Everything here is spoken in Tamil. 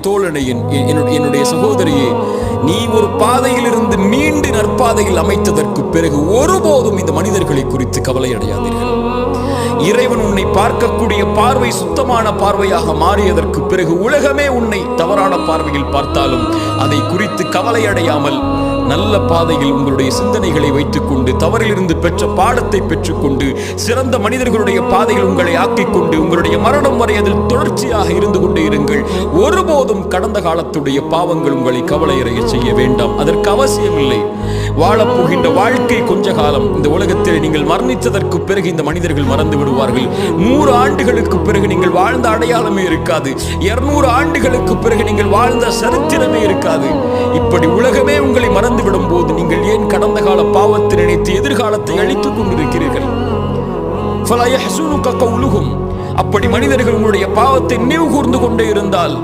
தோழனையின் என்னுடைய சகோதரியே நீ ஒரு பாதையில் இருந்து மீண்டு நற்பாதையில் அமைத்ததற்கு பிறகு ஒருபோதும் இந்த மனிதர்களை குறித்து கவலை அடையாதீர்கள். இறைவன் உன்னை பார்க்கக்கூடிய பார்வை சுத்தமான பார்வையாக மாறியதற்கு பிறகு உலகமே உன்னை தவறான பார்வையில் பார்த்தாலும் அதை குறித்து கவலை அடையாமல் நல்ல பாதையில் உங்களுடைய சிந்தனைகளை வைத்துக்கொண்டு தவறிலிருந்து பெற்ற பாடத்தை பெற்றுக்கொண்டு சிறந்த மனிதர்களுடைய பாதையில் உங்களை ஆக்கிக்கொண்டு உங்களுடைய மரணம் வரை அதில் தொடர்ச்சியாக இருந்து ஒருபோதும் கடந்த காலத்துடைய பாவங்கள் உங்களை கவலையறைய செய்ய வேண்டாம். அதற்கு அவசியம் இல்லை வாழப்போகின்ற வாழ்க்கை கொஞ்ச காலம் இந்த உலகத்தில் நீங்கள் மரணித்ததற்கு பிறகு இந்த மனிதர்கள் மறந்து விடுவார்கள். நூறு ஆண்டுகளுக்கு பிறகு நீங்கள் வாழ்ந்த அடையாளமே இருக்காது. இருநூறு ஆண்டுகளுக்கு பிறகு நீங்கள் வாழ்ந்த சரித்திரமே இருக்காது. இப்படி உலகமே உங்களை மறந்துவிடும் போது நீங்கள் ஏன் கடந்த கால பாவத்தை நினைத்து எதிர்காலத்தை அழித்துக் கொண்டிருக்கிறீர்கள்? அப்படி மனிதர்கள் உங்களுடைய பாவத்தை நினைவு கூர்ந்து கொண்டே இருந்தால்